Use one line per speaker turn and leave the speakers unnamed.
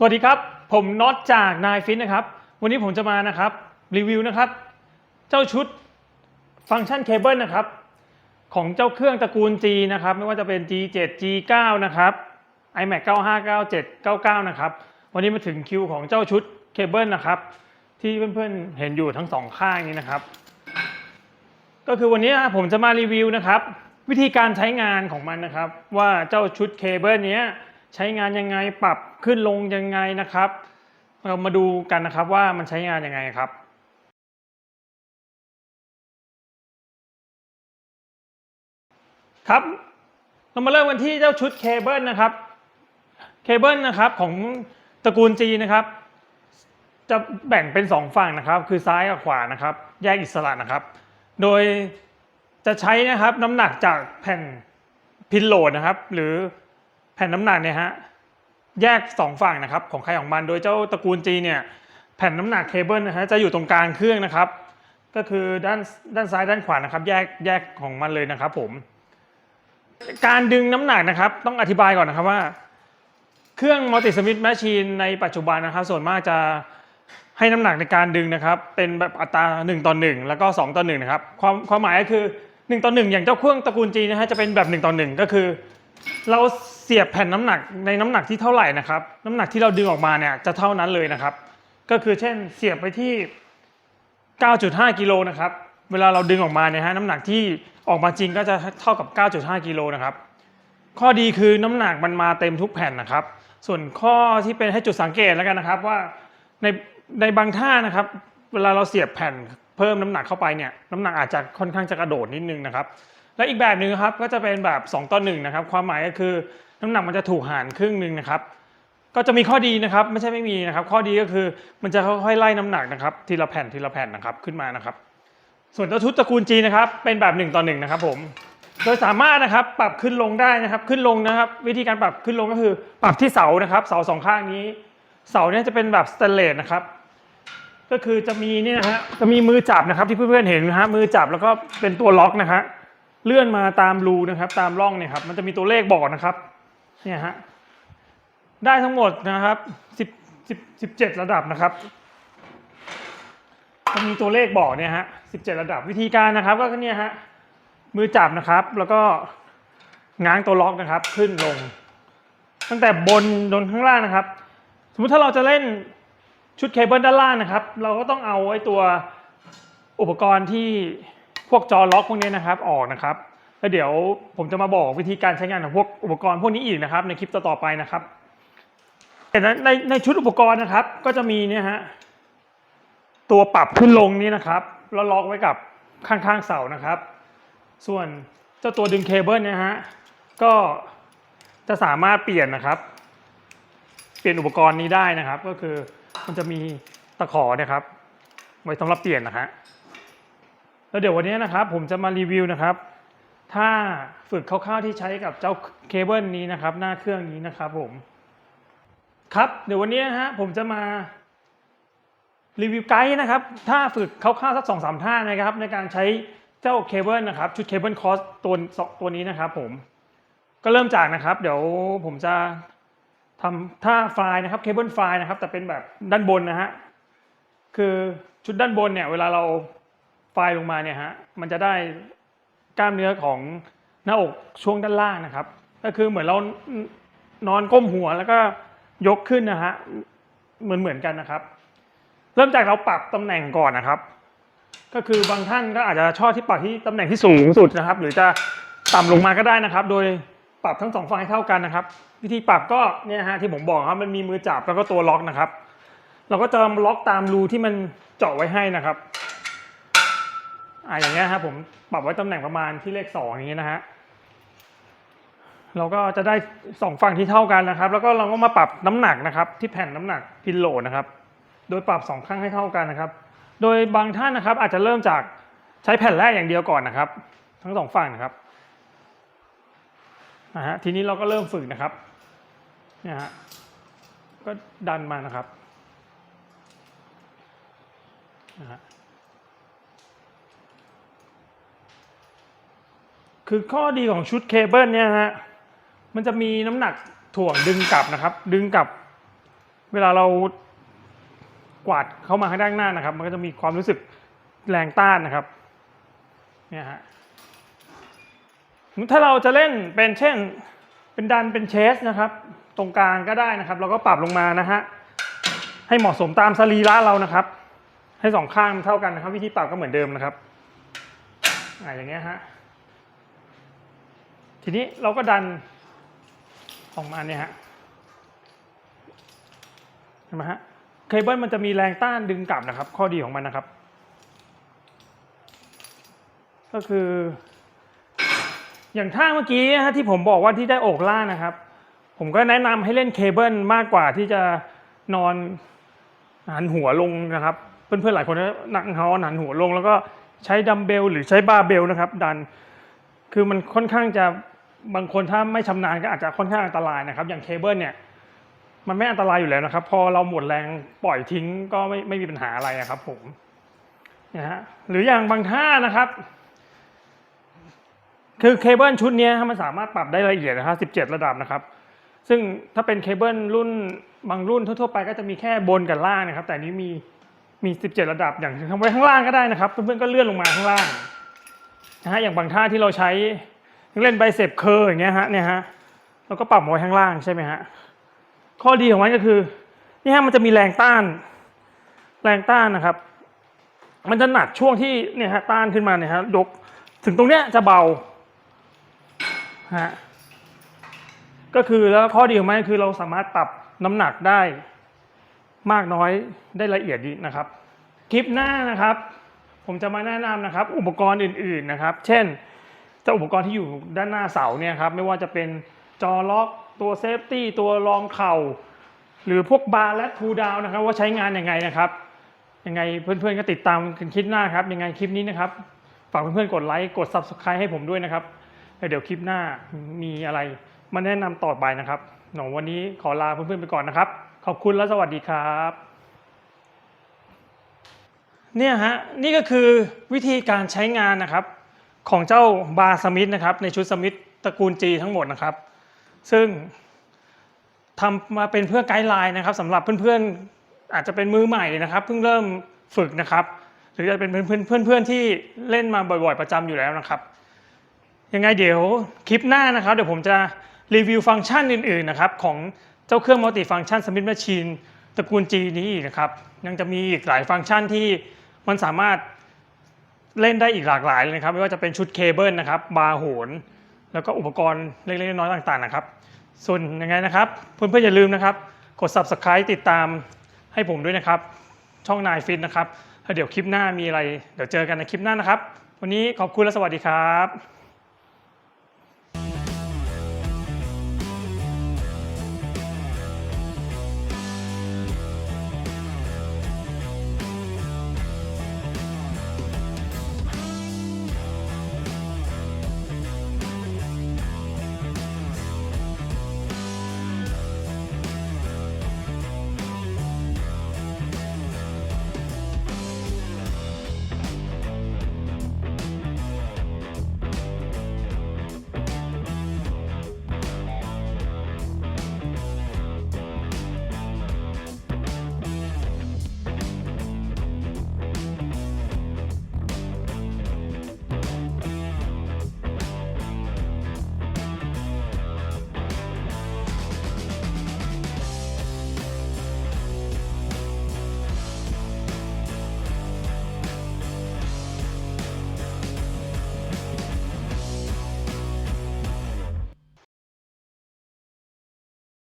สวัสดีครับ ผมน็อตจากนายฟินนะครับ วันนี้ผมจะมานะครับรีวิวนะครับ เจ้าชุดฟังก์ชันเคเบิลนะครับ ของเจ้าเครื่องตระกูล G นะครับ ไม่ว่าจะเป็น G7 G9 นะครับ iMac 95 97 99 นะครับ วันนี้มาถึงคิวของเจ้าชุดเคเบิลนะครับ ที่เพื่อนๆเห็นอยู่ทั้งสองข้างนี้นะครับ ก็คือวันนี้ผมจะมารีวิวนะครับ วิธีการใช้งานของมันนะครับ ว่าเจ้าชุดเคเบิลนี้ ใช้งานยังไงปรับขึ้นลงยังไงนะครับ เรามาดูกันนะครับว่ามันใช้งานยังไงครับครับ เรามาเริ่มกันที่เจ้าชุดเคเบิลนะครับเคเบิลนะครับของตระกูล G นะครับ จะแบ่งเป็น 2 ฝั่งนะครับ คือซ้ายกับขวานะครับ แยกอิสระนะครับ โดยจะใช้นะครับน้ำหนักจากแผ่นพินโหลดนะครับ หรือ แผ่นน้ำหนักเนี่ยฮะแยก 2 ฝั่งนะครับของใครของมันโดยเจ้าตระกูล G เนี่ยแผ่นน้ำหนักเคเบิลนะฮะจะอยู่ตรงกลางเครื่องนะครับ ก็คือด้านด้านซ้ายด้านขวานะครับ แยกแยกของมันเลยนะครับ ผม การดึงน้ำหนักนะครับ ต้องอธิบายก่อนนะครับว่า เครื่องมัลติสมิธแมชชีนในปัจจุบันนะครับ ส่วนมากจะให้น้ำหนักในการดึงนะครับ เป็นแบบอัตรา1ต่อ1แล้วก็2ต่อ1นะครับความความหมายก็คือ1ต่อ1อย่างเจ้าเครื่องตระกูลจีนะฮะจะเป็นแบบ1ต่อ1ก็คือ เรา เสียบแผ่นน้ำหนักในน้ำหนักที่เท่าไหร่นะครับ น้ำหนักที่เราดึงออกมาเนี่ยจะเท่านั้นเลยนะครับ ก็คือเช่นเสียบไปที่ 9.5 กิโลนะครับ เวลาเราดึงออกมาเนี่ยฮะน้ำหนักที่ออกมาจริงก็จะเท่ากับ 9.5 กิโลนะครับ ข้อดีคือน้ำหนักมันมาเต็มทุกแผ่นนะครับ ส่วนข้อที่เป็นให้จุดสังเกตแล้วกันนะครับว่าในในบางท่านะครับ เวลาเราเสียบแผ่นเพิ่มน้ำหนักเข้าไปเนี่ยน้ำหนักอาจจะค่อนข้างจะกระโดดนิดนึงนะครับ และอีกแบบหนึ่งครับก็จะเป็นแบบ 2 ต่อ1นะครับความหมายก็คือ น้ำหนักมันจะถูกหารครึ่งหนึ่งนะครับ ก็จะมีข้อดีนะครับ ไม่ใช่ไม่มีนะครับ ข้อดีก็คือมันจะค่อยๆไล่น้ำหนักนะครับ ทีละแผ่นทีละแผ่นนะครับขึ้นมานะครับ ส่วนเจ้าชุดตระกูลจีนะครับ เป็นแบบ1ต่อ1นะครับผมโดยสามารถนะครับปรับขึ้นลงได้นะครับ ขึ้นลงนะครับ วิธีการปรับขึ้นลงก็คือ ปรับที่เสานะครับ เสาสองข้างนี้ เสาเนี่ยจะเป็นแบบสแตนเลสนะครับก็คือจะมีเนี่ยนะฮะจะมีมือจับนะครับที่เพื่อนๆเห็นนะฮะมือจับแล้วก็เป็นตัวล็อกนะฮะเลื่อนมาตามรูนะครับ ตามร่องเนี่ยครับมันจะมีตัวเลขบอกนะครับ เนี่ยฮะได้ทั้งหมดนะครับสิบสิบสิบเจ็ดระดับนะครับจะมีตัวเลขบอกเนี่ยฮะสิบเจ็ดระดับวิธีการนะครับ ก็เนี่ยฮะมือจับนะครับ แล้วก็ง้างตัวล็อกนะครับ ขึ้นลง ตั้งแต่บนจนข้างล่างนะครับ สมมุติถ้าเราจะเล่นชุดเคเบิลด้านล่างนะครับ เราก็ต้องเอาไอ้ตัวอุปกรณ์ที่พวกจอล็อกพวกนี้นะครับออกนะครับ แล้วเดี๋ยวผมจะมาบอกวิธีการใช้งานของพวกอุปกรณ์พวกนี้อีกนะครับ ในคลิปต่อๆไปนะครับแต่ในในในชุดอุปกรณ์นะครับ ก็จะมีเนี่ยฮะตัวปรับขึ้นลงนี้นะครับแล้วล็อกไว้กับข้างๆเสานะครับ ส่วนเจ้าตัวดึงเคเบิลเนี่ยฮะก็จะสามารถเปลี่ยนนะครับ เปลี่ยนอุปกรณ์นี้ได้นะครับ ก็คือมันจะมีตะขอเนะครับ ไว้สำหรับเปลี่ยนนะฮะแล้วเดี๋ยววันนี้นะครับ ผมจะมารีวิวนะครับ ถ้าฝึกคร่าวๆที่ใช้กับเจ้าเคเบิลนี้นะครับ หน้าเครื่องนี้นะครับผม ครับเดี๋ยววันนี้นะฮะผมจะมารีวิวไกด์นะครับถ้าฝึกคร่าวๆสักสองสามท่านะครับ ในการใช้เจ้าเคเบิลนะครับชุดเคเบิลคอสตัวตัวนี้นะครับผมก็เริ่มจากนะครับ เดี๋ยวผมจะทำท่าไฟล์นะครับเคเบิลไฟล์นะครับ แต่เป็นแบบด้านบนนะฮะคือชุดด้านบนเนี่ยเวลาเราไฟล์ลงมาเนี่ยฮะมันจะได้ กล้ามเนื้อของหน้าอกช่วงด้านล่างนะครับ ก็คือเหมือนเรานอนก้มหัวแล้วก็ยกขึ้นนะฮะเหมือนเหมือนกันนะครับ เริ่มจากเราปรับตำแหน่งก่อนนะครับ ก็คือบางท่านก็อาจจะชอบที่ปรับที่ตำแหน่งที่สูงสุดนะครับ หรือจะต่ำลงมาก็ได้นะครับ โดยปรับทั้งสองฝั่งให้เท่ากันนะครับ วิธีปรับก็เนี่ยฮะที่ผมบอกครับมันมีมือจับแล้วก็ตัวล็อกนะครับ เราก็จะล็อกตามรูที่มันเจาะไว้ให้นะครับ อ่าอย่างเงี้ยครับผมปรับไว้ตำแหน่งประมาณที่เลขสองอย่างเงี้ยนะฮะเราก็จะได้สองฝั่งที่เท่ากันนะครับ แล้วก็เราก็มาปรับน้ำหนักนะครับ ที่แผ่นน้ำหนักพินโหลดนะครับ โดยปรับสองข้างให้เท่ากันนะครับ โดยบางท่านนะครับ อาจจะเริ่มจากใช้แผ่นแรกอย่างเดียวก่อนนะครับ ทั้งสองฝั่งนะครับนะฮะทีนี้เราก็เริ่มฝึกนะครับเนี่ยฮะก็ดันมานะครับนะฮะ คือข้อดีของชุดเคเบิลเนี่ยฮะ มันจะมีน้ำหนักถ่วงดึงกลับนะครับ ดึงกลับ เวลาเรากวาดเข้ามาข้างด้านหน้านะครับ มันก็จะมีความรู้สึกแรงต้านนะครับ เนี่ยฮะ ถ้าเราจะเล่นเป็นเช่น เป็นดันเป็นเชสนะครับ ตรงกลางก็ได้นะครับ เราก็ปรับลงมานะฮะ ให้เหมาะสมตามสรีระเรานะครับ ให้สองข้างเท่ากันนะครับ วิธีปรับก็เหมือนเดิมนะครับ อ่าอย่างเงี้ยฮะ ทีนี้เราก็ดันออกมาเนี่ยฮะเห็นไหมฮะเคเบิลมันจะมีแรงต้านดึงกลับนะครับ ข้อดีของมันนะครับ ก็คือ อย่างท่าเมื่อกี้นะฮะที่ผมบอกว่าที่ได้อกล่างนะครับ ผมก็แนะนำให้เล่นเคเบิลมากกว่าที่จะนอนหันหัวลงนะครับ เพื่อนๆหลายคนนั่งเขาหันหัวลง แล้วก็ใช้ดัมเบลหรือใช้บาร์เบลนะครับ ดันคือมันค่อนข้างจะ บางคนถ้าไม่ชำนาญก็อาจจะค่อนข้างอันตรายนะครับ อย่างเคเบิลเนี่ยมันไม่อันตรายอยู่แล้วนะครับ พอเราหมดแรงปล่อยทิ้งก็ไม่ไม่มีปัญหาอะไระครับ ผมนะฮะหรืออย่างบางท่านะครับ คือเคเบิลชุดนี้มันสามารถปรับได้ละเอียดนะครับ17 ระดับนะครับ ซึ่งถ้าเป็นเคเบิลรุ่นบางรุ่นทั่วๆไปก็จะมีแค่บนกับล่างนะครับ แต่นนี้มีมี 17 ระดับอย่างทำไว้ข้างล่างก็ได้นะครับ เพื่อนๆก็เลื่อนลงมาข้างล่างนะฮะอย่างบางท่าที่เราใช้ เล่นไบเซปเคอร์อย่างเงี้ยฮะเนี่ยฮะเราก็ปรับมาไว้ข้างล่างใช่ไหมฮะข้อดีของมันก็คือนี่ฮะมันจะมีแรงต้าน แรงต้านนะครับ มันจะหนักช่วงที่เนี่ยฮะต้านขึ้นมาเนี่ยฮะยกถึงตรงเนี้ยจะเบาฮะก็คือแล้วข้อดีของมันก็คือเราสามารถปรับน้ำหนักได้มากน้อยได้ละเอียดดีนะครับ คลิปหน้านะครับ ผมจะมาแนะนำนะครับ อุปกรณ์อื่น ๆนะครับ เช่น จ้าอุปกรณ์ที่อยู่ด้านหน้าเสาเนี่ยครับไม่ว่าจะเป็นจอล็อกตัวเซฟตี้ตัวรองเข่า หรือพวกบาร์และทูดาวนะครับ ว่าใช้งานยังไงนะครับยังไงเพื่อนๆก็ติดตามกันคลิปหน้าครับยังไงคลิปนี้นะครับฝากเพื่อนๆกดไลค์กด subscribe ให้ผมด้วยนะครับเดี๋ยวคลิปหน้ามีอะไรมาแนะนำต่อไปนะครับหนวันนี้ขอลาเพื่อนๆไปก่อนนะครับ ขอบคุณและสวัสดีครับเนี่ยฮะนี่ก็คือวิธีการใช้งานนะครับ ของเจ้าบาสมิธนะครับในชุดสมิธตระกูล G ทั้งหมดนะครับ ซึ่งทำมาเป็นเพื่อไกด์ไลน์นะครับสำหรับเพื่อนๆอาจจะเป็นมือใหม่นะครับ เพิ่งเริ่มฝึกนะครับ หรือจะเป็นเพื่อนๆที่เล่นมาบ่อยๆประจำอยู่แล้วนะครับยังไงเดี๋ยวคลิปหน้านะครับ เดี๋ยวผมจะรีวิวฟังก์ชันอื่นๆนะครับของเจ้าเครื่องมัลติฟังก์ชันสมิธแมชชีนตระกูล G นี้อีกนะครับ ยังจะมีอีกหลายฟังก์ชันที่มันสามารถ เล่นได้อีกหลากหลายเลยนะครับ ไม่ว่าจะเป็นชุดเคเบิลนะครับ บาร์โหน แล้วก็อุปกรณ์เล็กๆน้อยๆต่างๆนะครับ ส่วนยังไงนะครับ เพื่อนๆอย่าลืมนะครับ กด subscribe ติดตามให้ผมด้วยนะครับ ช่องนายฟินนะครับแล้วเดี๋ยวคลิปหน้ามีอะไร เดี๋ยวเจอกันในคลิปหน้านะครับ วันนี้ขอบคุณและสวัสดีครับ